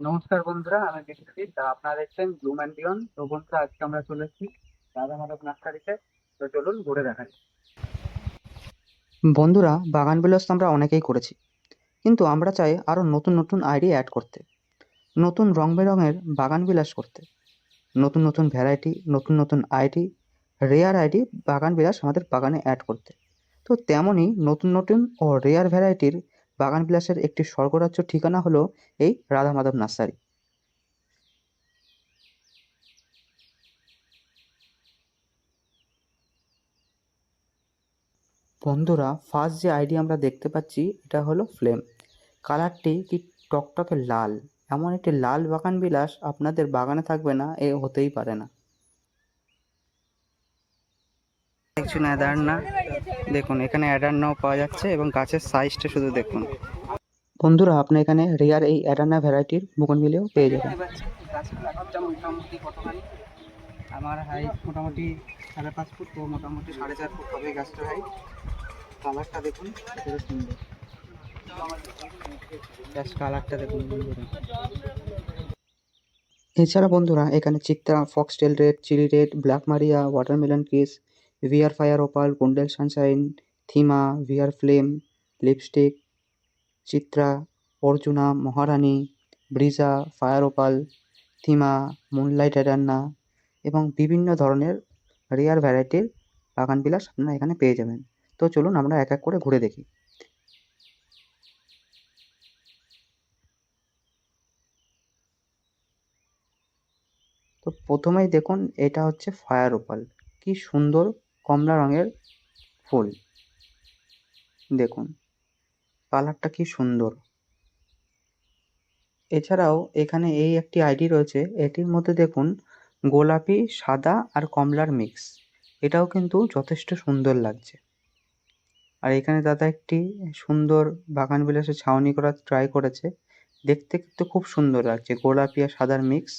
নমস্কার বন্ধুরা, আমি বিশ্বজিৎ আপনারা দেখছেন ব্লুম অ্যান্ড বিয়ন্ড তো বন্ধুরা, আজকে আমরা চলে এসেছি রাধা মাধব নার্সারিতে। তো চলুন ঘুরে দেখাই। বন্ধুরা, বাগান বিলাস তো আমরা অনেকেই করেছি। কিন্তু আমরা চাই আরও নতুন নতুন আইডিয়া অ্যাড করতে। নতুন রং বেরঙের বাগান বিলাস করতে। নতুন নতুন ভ্যারাইটি নতুন নতুন আইডি রেয়ার আইডি বাগান বিলাস আমাদের বাগানে অ্যাড করতে। তো তেমনই নতুন নতুন ও রেয়ার ভ্যারাইটির বাগান বিলাসের একটি স্বর্গরাজ্য ঠিকানা হলো এই রাধা মাধব নার্সারি। বন্ধুরা ফার্স্ট যে আইডি আমরা দেখতে পাচ্ছি, এটা হলো ফ্লেম কালারটি কি টকটকে লাল? এমন একটি লাল বাগান বিলাস আপনাদের বাগানে থাকবে না, এ হতেই পারে না। একজন অ্যাডার্না দেখুন এখানে অ্যাডার্নাও পাওয়া যাচ্ছে এবং গাছের সাইজটা শুধু দেখুন। বন্ধুরা আপনি এখানে রেয়ার এই অ্যাডার্না ভ্যারাইটির বুকনভিলেও পেয়ে যাবেন। মোটামুটি কতখানি আমার হাইট মোটামুটি সাড়ে পাঁচ ফুট তো মোটামুটি সাড়ে চার ফুট হবে গাছটার হাইট কালারটা দেখুন কত সুন্দর। জাস্ট কালারটা দেখুন এছাড়া বন্ধুরা এখানে Chitra foxtail red chilli red black Maria watermelon kiss VR fire opal কুন্ডেল sunshine থিমা VR flame lipstick Chitra Arjuna Maharani Brezza fire opal থিমা মুনলাইট এডান্না এবং বিভিন্ন ধরনের রেয়ার ভ্যারাইটির বাগান বিলাস আপনারা এখানে পেয়ে যাবেন। তো চলুন আমরা এক এক করে ঘুরে দেখি। তো প্রথমেই দেখুন, এটা হচ্ছে ফায়ার ওপাল কি সুন্দর কমলা রঙের ফুল। দেখুন, কালারটা কি সুন্দর। এছাড়াও এখানে এই একটি আইডি রয়েছে, এটির মধ্যে দেখুন, গোলাপি, সাদা আর কমলার মিক্স। এটাও কিন্তু যথেষ্ট সুন্দর লাগছে। আর এখানে দাদা একটি সুন্দর বাগান বিলাসে ছাউনি করার ট্রাই করেছে। দেখতে কিন্তু খুব সুন্দর লাগছে, গোলাপি আর সাদার মিক্স।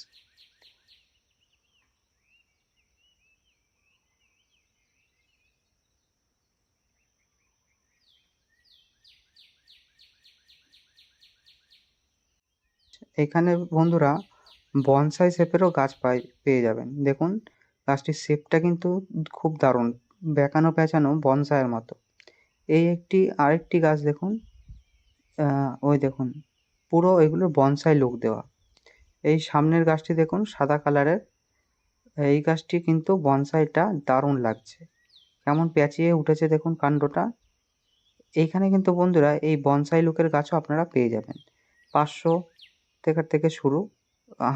এখানে বন্ধুরা বনসাই শেপেরও গাছ পাই, পেয়ে যাবেন। দেখুন, গাছটির শেপটা কিন্তু খুব দারুণ, বেঁকানো পেঁচানো বনসাইয়ের মতো। এই একটি, আরেকটি গাছ দেখুন ওই দেখুন, পুরো এগুলো বনসাই লুক দেওয়া। এই সামনের গাছটি দেখুন, সাদা কালারের এই গাছটি কিন্তু বনসাইটা দারুণ লাগছে। কেমন পেঁচিয়ে উঠেছে দেখুন কাণ্ডটা। এইখানে কিন্তু বন্ধুরা, এই বনসাই লুকের গাছও আপনারা পেয়ে যাবেন। পাঁচশো থেকে থেকে শুরু।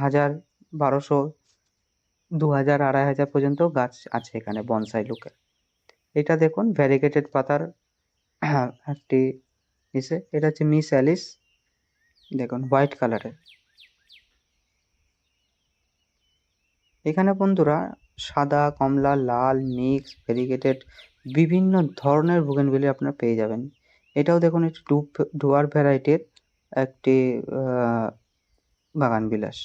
হাজার বারোশো, দু হাজার, আড়াই হাজার পর্যন্ত গাছ আছে এখানে বনসাই লুকের এটা দেখুন ভ্যারিগেটেড পাতার একটি ইসে। এটা হচ্ছে মিস অ্যালিস। দেখুন, হোয়াইট কালারের। এখানে বন্ধুরা, সাদা, কমলা, লাল, মিক্স ভেরিগেটেড বিভিন্ন ধরনের বুগেনভিলি আপনারা পেয়ে যাবেন। এটাও দেখুন, একটি ডুয়ার ভ্যারাইটির একটি আহ, বাগান বিলাস।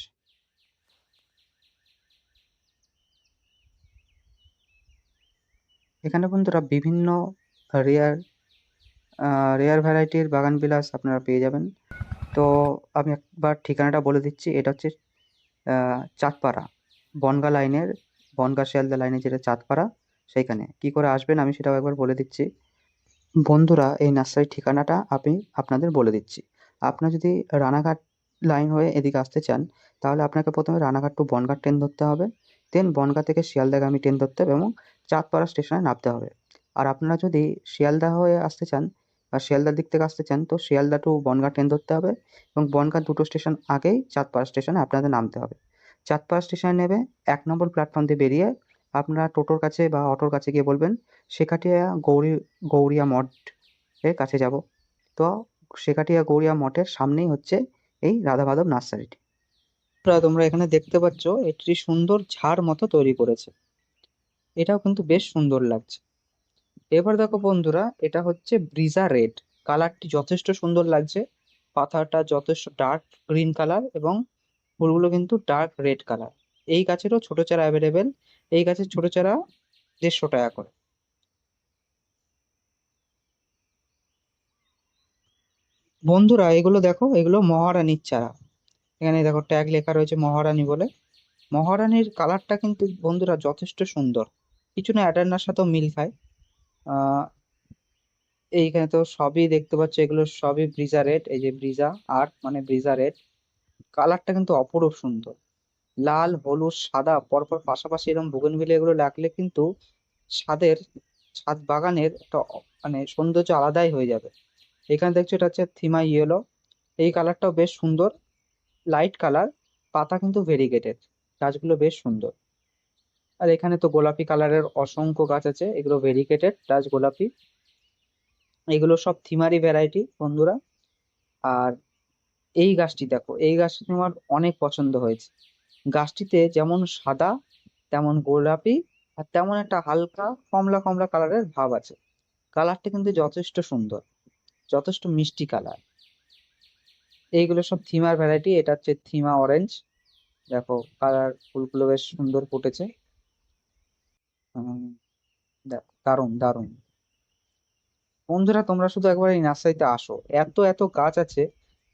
এখানে বন্ধুরা বিভিন্ন রেয়ার রেয়ার ভ্যারাইটির বাগান বিলাস আপনারা পেয়ে যাবেন। তো আমি একবার ঠিকানাটা বলে দিচ্ছি এটা হচ্ছে চাঁদপাড়া বনগা লাইনের বনগা শিয়ালদা লাইনে যেটা চাঁদপাড়া সেইখানে। কি করে আসবেন আমি সেটাও একবার বলে দিচ্ছি। বন্ধুরা এই নার্সারির ঠিকানাটা আমি আপনাদের বলে দিচ্ছি। আপনার যদি রানাঘাট লাইন হয়ে এদিকে আসতে চান, তাহলে আপনাকে প্রথমে রানাঘাট টু বনগাঁ ট্রেন ধরতে হবে দেন বনগাঁ থেকে শিয়ালদাগামী ট্রেন ধরতে হবে এবং চাঁদপাড়া স্টেশনে নামতে হবে। আর আপনারা যদি শিয়ালদা হয়ে আসতে চান বা শিয়ালদার দিক থেকে আসতে চান, তো শিয়ালদা টু বনগাঁ ট্রেন ধরতে হবে এবং বনগাঁ দুটো স্টেশন আগেই চাঁদপাড়া স্টেশনে আপনাদের নামতে হবে। চাঁদপাড়া স্টেশনে নেবে এক নম্বর প্ল্যাটফর্ম দিয়ে বেরিয়ে আপনারা টোটোর কাছে বা অটোর কাছে গিয়ে বলবেন শেখাটিয়া গৌরী, গৌরিয়া মঠ এর কাছে যাব। তো শেখাটিয়া গৌরিয়া মঠের সামনেই হচ্ছে এই রাধা মাধব নার্সারিটি তোমরা এখানে দেখতে পাচ্ছ, একটি সুন্দর ঝাড় মতো তৈরি করেছে। এটাও কিন্তু বেশ সুন্দর লাগছে। এবার দেখো বন্ধুরা, এটা হচ্ছে ব্রিজা রেড। কালারটি যথেষ্ট সুন্দর লাগছে। পাতাটা যথেষ্ট ডার্ক গ্রিন কালার এবং ফুলগুলো কিন্তু ডার্ক রেড কালার। এই গাছেরও ছোট চারা অ্যাভেলেবেল। এই গাছের ছোট চারা দেড়শো টাকা করে। বন্ধুরা, এগুলো দেখো, এগুলো মহারানীর চারা। এখানে দেখো ট্যাগ লেখা রয়েছে মহারানী বলে। মহারানীর কালারটা কিন্তু বন্ধুরা যথেষ্ট সুন্দর। কিছু না অ্যাডান্নার সাথেও মিল খায়। এইখানে তো সবই দেখতে পাচ্ছ, এগুলো সবই ব্রিজা রেড এই যে ব্রিজা আর্ট মানে ব্রিজা রেড কালারটা কিন্তু অপরূপ সুন্দর। লাল, হলুদ, সাদা, পরপর পাশাপাশি এরকম বুগেনভিলিয়া এগুলো লাগলে কিন্তু ছাদের, ছাদ বাগানের একটা মানে সৌন্দর্য আলাদাই হয়ে যাবে। এখানে দেখছ এটা হচ্ছে থিমা ইয়েলো। এই কালারটাও বেশ সুন্দর। লাইট কালার, পাতা কিন্তু ভেরিগেটেড গাছগুলো বেশ সুন্দর। আর এখানে তো গোলাপি কালারের অসংখ্য গাছ আছে, এগুলো ভেরিগেটেড গাছ গোলাপি। এগুলো সব থিমারি ভ্যারাইটি বন্ধুরা। আর এই গাছটি দেখো, এই গাছটি আমার অনেক পছন্দ হয়েছে। গাছটিতে যেমন সাদা, তেমন গোলাপি, আর তেমন একটা হালকা কমলা কমলা কালারের ভাব আছে। কালারটা কিন্তু যথেষ্ট সুন্দর। যথেষ্ট মিষ্টি কালার। এইগুলো সব থিমার ভ্যারাইটি। এটা হচ্ছে থিমা অরেঞ্জ। দেখো, কালার ফুলগুলো বেশ সুন্দর ফুটেছে। দেখো, দারুণ দারুণ। বন্ধুরা, তোমরা শুধু একবার এই নার্সারিতে আসো। এত এত গাছ আছে,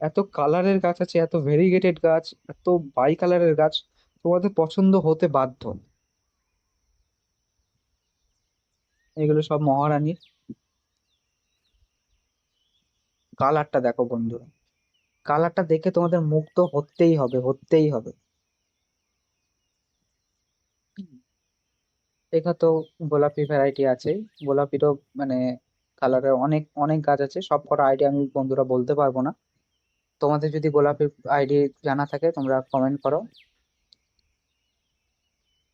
এত কালারের গাছ আছে, এত ভেরিগেটেড গাছ, এত বাই কালারের গাছ, তোমাদের পছন্দ হতে বাধ্য। এগুলো সব মহারানীর। কালারটা দেখো বন্ধুরা। কালারটা দেখে তোমাদের মুগ্ধ হতেই হবে হতেই হবে। এখানে তো গোলাপি ভ্যারাইটি আছে গোলাপিরও মানে কালারের অনেক অনেক গাছ আছে। সব কটা আইডিয়া আমি বন্ধুরা বলতে পারব না। তোমাদের যদি গোলাপের আইডি জানা থাকে, তোমরা কমেন্ট করো।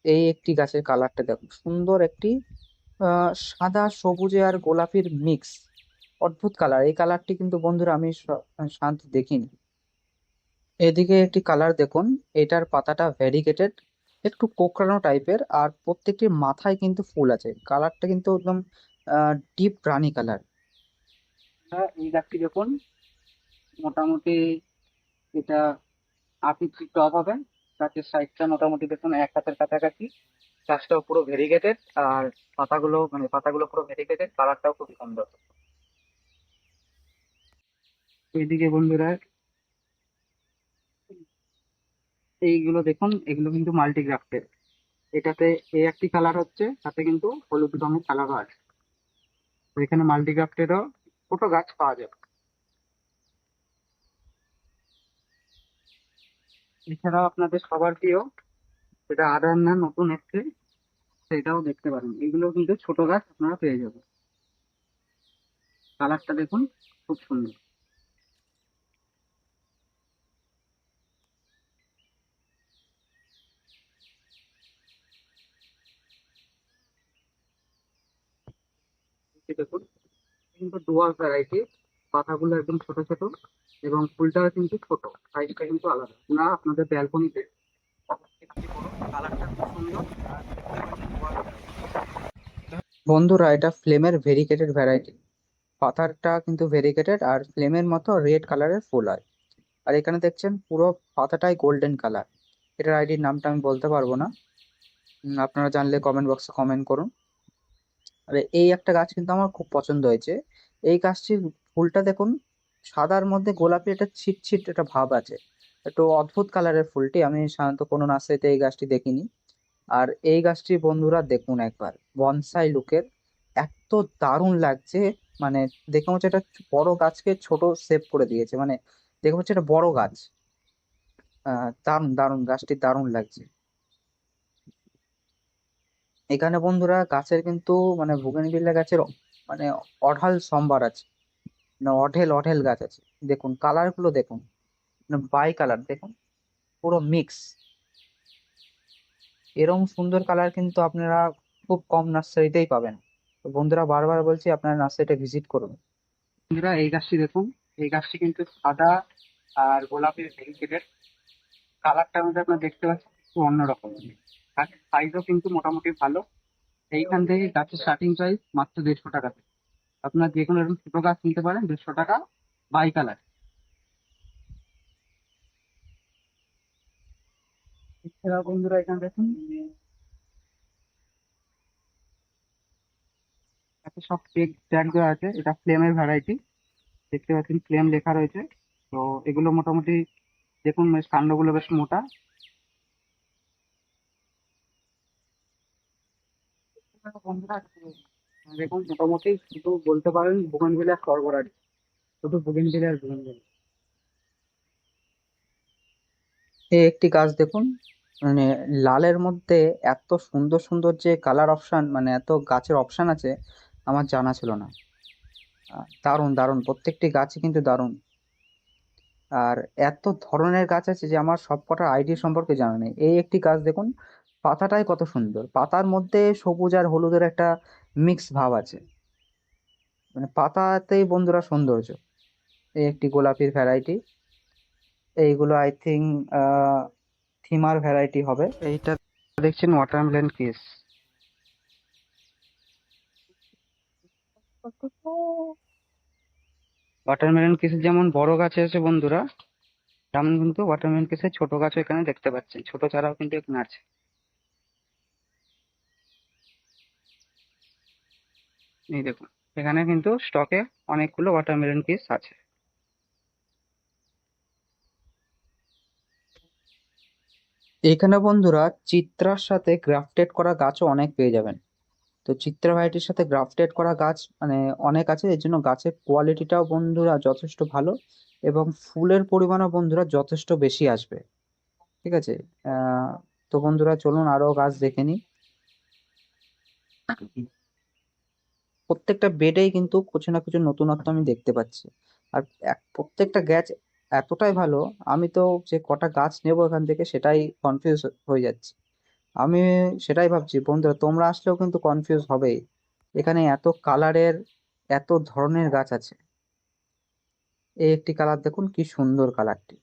এই একটি গাছের কালারটা দেখো। সুন্দর একটি সাদা, সবুজে আর গোলাপির মিক্স অদ্ভুত কালার এই কালারটি কিন্তু বন্ধুরা আমি শান্ত দেখিনি। এদিকে একটি কালার দেখুন। এটার পাতাটা ভ্যারিগেটেড একটু কোঁকড়ানো টাইপের আর প্রত্যেকটির মাথায় কিন্তু ফুল আছে। কালারটা কিন্তু একদম ডিপ রানি কালার এই গাছটি দেখুন। মোটামুটি এটা ইঞ্চি টব হবে। গাছের সাইজটা মোটামুটি দেখুন এক হাতের কাছাকাছি। গাছটাও পুরো ভেরিগেটেড আর পাতাগুলো মানে পাতাগুলো পুরো ভেরিগেটেড কালারটাও খুব সুন্দর। এইদিকে বন্ধুরা, এইগুলো দেখুন, এগুলো কিন্তু মাল্টিগ্রাফটেড এটাতে এই একটি কালার হচ্ছে, তাতে কিন্তু হলুদ রঙের কালারও আছে। এখানে মাল্টিগ্রাফটেডও ছোট গাছ পাওয়া যাবে। এছাড়াও আপনাদের সবার প্রিয় আদার না, নতুন এসছে, সেটাও দেখতে পারেন। এগুলো কিন্তু ছোট গাছ, আপনারা পেয়ে যাবেন। কালারটা দেখুন, খুব সুন্দর। এই দেখুন। কিন্তু ডুয়াল ভ্যারাইটি পাতাগুলো একদম ছোট ছোট এবং ফুলটাও কিন্তু ছোট সাইজটা কিন্তু আলাদা। না আপনাদের ব্যালকনিতে। বন্ধুরা, এটা ফ্লেমের ভেরিকেটেড ভ্যারাইটি পাতাটা কিন্তু ভেরিকেটেড আর ফ্লেমের মতো রেড কালারের ফুল হয়। আর এখানে দেখছেন, পুরো পাতাটাই গোল্ডেন কালার এটার আইডির নামটা আমি বলতে পারব না। আপনারা জানলে কমেন্ট বক্সে কমেন্ট করুন। আর এই একটা গাছ কিন্তু আমার খুব পছন্দ হয়েছে। এই গাছটির ফুলটা দেখুন, সাদার মধ্যে গোলাপি একটা ছিট ছিট একটা ভাব আছে। একটু অদ্ভুত কালারের ফুলটি, আমি সাধারণত কোনো নার্সারিতে এই গাছটি দেখিনি। আর এই গাছটি বন্ধুরা দেখুন একবার, বনসাই লুকের, এত দারুণ লাগছে। মানে দেখে হচ্ছে একটা বড় গাছকে ছোট শেপ করে দিয়েছে। মানে দেখে হচ্ছে একটা বড় গাছ। দারুণ দারুণ, গাছটি দারুণ লাগছে। এখানে বন্ধুরা গাছের কিন্তু মানে বুগেনভিলিয়া গাছের মানে অঢাল সম্ভার আছে। মানে অঢেল অঢেল গাছ আছে। দেখুন কালারগুলো দেখুন। বাই কালার দেখুন। পুরো মিক্স এরকম সুন্দর কালার কিন্তু আপনারা খুব কম নার্সারিতেই পাবেন। তো বন্ধুরা বারবার বলছি, আপনারা নার্সারিটা ভিজিট করুন। বন্ধুরা, এই গাছটি দেখুন। এই গাছটি কিন্তু সাদা আর গোলাপি ভেরিগেটেড কালারটার মধ্যে আপনারা দেখতে পাচ্ছেন, একটু অন্যরকম। সাইজও কিন্তু মোটামুটি ভালো। এইখান থেকে গাছের স্টার্টিং প্রাইস মাত্র দেড়শো টাকা থেকে। আপনারা যে কোনো এরকম ছোটো গাছ নিতে পারেন, দেড়শো টাকা বাই কালার বন্ধুরা এখানে সব আছে, এটা ফ্লেমের ভ্যারাইটি দেখতে পাচ্ছেন ফ্লেম লেখা রয়েছে। তো এগুলো মোটামুটি দেখুন বেশ কাণ্ডগুলো বেশ মোটা। দেখুন, মোটামুটি শুধু বলতে পারেন বুগেনভিলিয়া সরবরাহ। শুধু বুগেনভিলিয়া আর বুগেনভিলিয়া এই একটি গাছ দেখুন মানে লালের মধ্যে এত সুন্দর সুন্দর যে কালার অপশান মানে এত গাছের অপশান আছে, আমার জানা ছিল না। দারুণ দারুণ, প্রত্যেকটি গাছই কিন্তু দারুণ। আর এত ধরনের গাছ আছে যে আমার সবকটার আইডি সম্পর্কে জানা নেই। এই একটি গাছ দেখুন পাতাটাই কত সুন্দর। পাতার মধ্যে সবুজ আর হলুদের একটা মিক্স ভাব আছে। মানে পাতাতেই বন্ধুরা সৌন্দর্য। এই একটি গোলাপির ভ্যারাইটি এইগুলো আই থিঙ্ক থিমার ভ্যারাইটি হবে। এইটা দেখছেন ওয়াটারমেলন কিস ওয়াটারমেলন কিসের যেমন বড় গাছ আছে বন্ধুরা, তেমন কিন্তু ওয়াটারমেলন কিসের ছোট গাছও এখানে দেখতে পাচ্ছেন। ছোট চারাও কিন্তু এখানে আছে। এই দেখুন, এখানে কিন্তু স্টকে অনেকগুলো ওয়াটারমেলন পিস আছে। এখানে বন্ধুরা চিত্রার সাথে গ্রাফটেড করা গাছও অনেক পেয়ে যাবেন। তো চিত্রা ভাইটির সাথে গ্রাফটেড করা গাছ মানে অনেক আছে, এর জন্য গাছের কোয়ালিটিটাও বন্ধুরা যথেষ্ট ভালো এবং ফুলের পরিমাণও বন্ধুরা যথেষ্ট বেশি আসবে। ঠিক আছে? তো বন্ধুরা চলুন আরও গাছ দেখে নিই। প্রত্যেকটা বেডেই কিন্তু কিছু না কিছু নতুনত্ব আমি দেখতে পাচ্ছি। আর এক- প্রত্যেকটা গাছ এতটাই ভালো, আমি তো যে কটা গাছ নেব এখান থেকে সেটাই কনফিউজ হয়ে যাচ্ছি। আমি সেটাই ভাবছি, বন্ধুরা, তোমরা আসলেও কিন্তু কনফিউজ হবেই। এখানে এত কালারের, এত ধরনের গাছ আছে। এই একটি কালার দেখুন, কি সুন্দর কালারটি।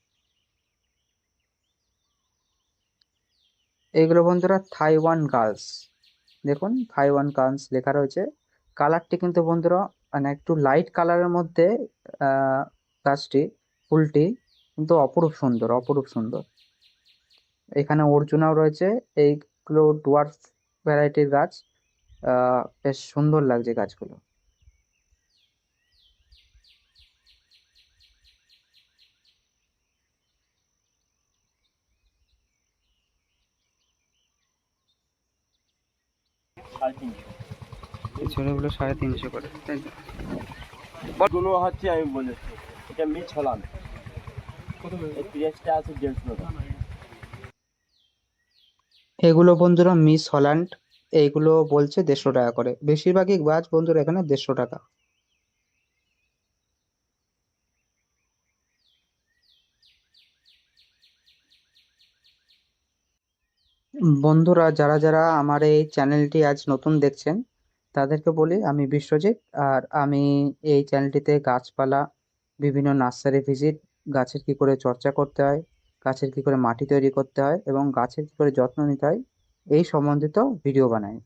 এইগুলো বন্ধুরা থাইওয়ান গার্লস দেখুন থাইওয়ান গার্লস লেখা রয়েছে। কালারটি কিন্তু বন্ধুরা মানে একটু লাইট কালারের মধ্যে গাছটি, ফুলটি কিন্তু অপরূপ সুন্দর অপরূপ সুন্দর। এখানে অর্জুনাও রয়েছে, এইগুলো ডুয়ার্ফ ভ্যারাইটির গাছ। বেশ সুন্দর লাগছে গাছগুলো। এই ছোটগুলো সাড়ে তিনশো করে তাই তো? গুলো হচ্ছে আমি বলেছি এটা মিছ হলাম এই পিঁয়াজটা আছে দেড়শো টাকা। এগুলো বন্ধুরা মিস হল্যান্ড এইগুলো বলছে দেড়শো টাকা করে। বেশিরভাগই গাছ বন্ধুরা এখানে দেড়শো টাকা। বন্ধুরা যারা যারা আমার এই চ্যানেলটি আজ নতুন দেখছেন তাদেরকে বলি, আমি বিশ্বজিৎ, আর আমি এই চ্যানেলটিতে গাছপালা, বিভিন্ন নার্সারি ভিজিট, গাছের কি করে চর্চা করতে হয়, গাছের কি করে মাটি তৈরি করতে হয় এবং গাছের কি করে যত্ন নিতে হয়, এই সম্বন্ধিত ভিডিও বানাই।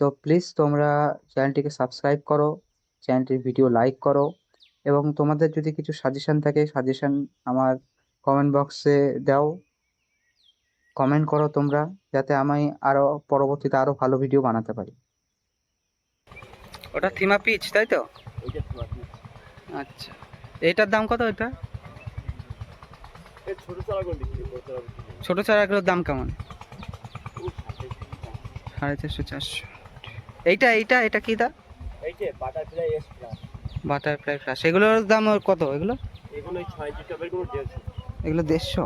তো প্লিজ তোমরা চ্যানেলটিকে সাবস্ক্রাইব করো, চ্যানেলটির ভিডিও লাইক করো এবং তোমাদের যদি কিছু সাজেশান থাকে, সাজেশান আমার কমেন্ট বক্সে দাও। কমেন্ট করো তোমরা, যাতে আমি আরও পরবর্তীতে আরও ভালো ভিডিও বানাতে পারি। ওটা থিমা পিচ তাই তো? আচ্ছা। এইটার দাম কত এটা? ছোট চারাগুলোর দাম কেমন। সাড়ে চারশো চারশো। এইটা এইটা এটা কি দা? বাটারফ্লাই ফ্লাশ এগুলোর দাম কত? এগুলো? এগুলো দেড়শো?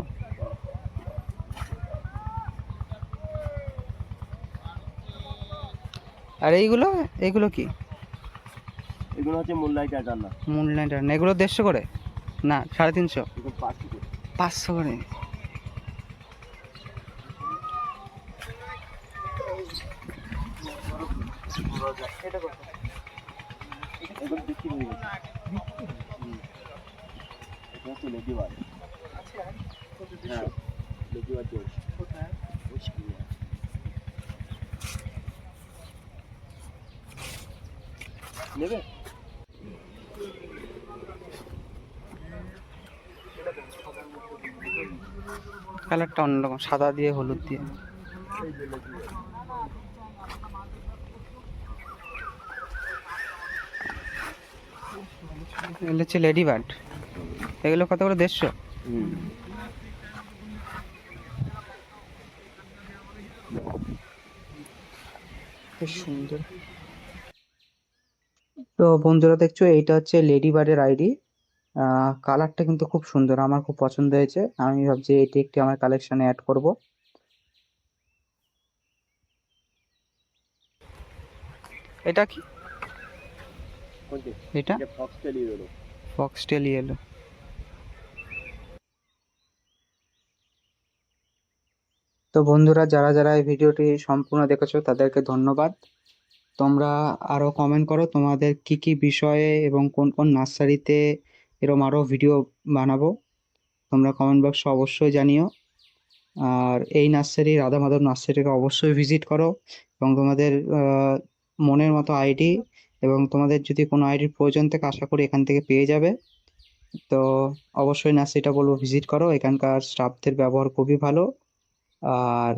আর এইগুলো? এইগুলো কি? এগুলো হচ্ছে মোল্লাই কাটার না মুনলাইট এগুলো দেড়শো করে? না সাড়ে তিনশো। পাঁচশো করে। পাঁচশো কালারটা অন্যরকম, সাদা দিয়ে, হলুদ দিয়ে। এগুলো হচ্ছে লেডি বার্ড। এগুলো কত করে? দেড়শো। সুন্দর। তো বন্ধুরা দেখছ, এইটা হচ্ছে লেডি বার্ডের আইডি। কালারটা কিন্তু খুব সুন্দর আমার খুব পছন্দ হয়েছে। আমি ভাবছি এটি একটি আমার কালেকশনে অ্যাড করব। এটা কি? এটা? এটা ফক্স ফক্সটেল ইয়েলো তো বন্ধুরা যারা যারা এই ভিডিওটি সম্পূর্ণ দেখেছ তাদেরকে ধন্যবাদ। তোমরা আরও কমেন্ট করো তোমাদের কি কি বিষয়ে এবং কোন কোন নার্সারিতে এরকম আরও ভিডিও বানাবো। তোমরা কমেন্ট বক্সে অবশ্যই জানিও। আর এই নার্সারি রাধা মাধব নার্সারিকে অবশ্যই ভিজিট করো এবং তোমাদের মনের মতো আইডি এবং তোমাদের যদি কোনো আইডির প্রয়োজন থাকে, আশা করি এখান থেকে পেয়ে যাবে। তো অবশ্যই নার্সারিটা বলব ভিজিট করো। এখানকার স্টাফদের ব্যবহার খুবই ভালো আর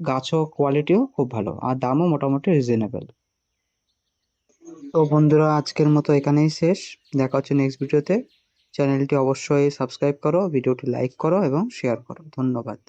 গাছও কোয়ালিটিও খুব ভালো। আর দামও মোটামুটি রিজনেবল তো বন্ধুরা, আজকের মতো এখানেই শেষ। দেখা হচ্ছে নেক্সট ভিডিওতে চ্যানেলটি অবশ্যই সাবস্ক্রাইব করো ভিডিওটি লাইক করো এবং শেয়ার করো। ধন্যবাদ।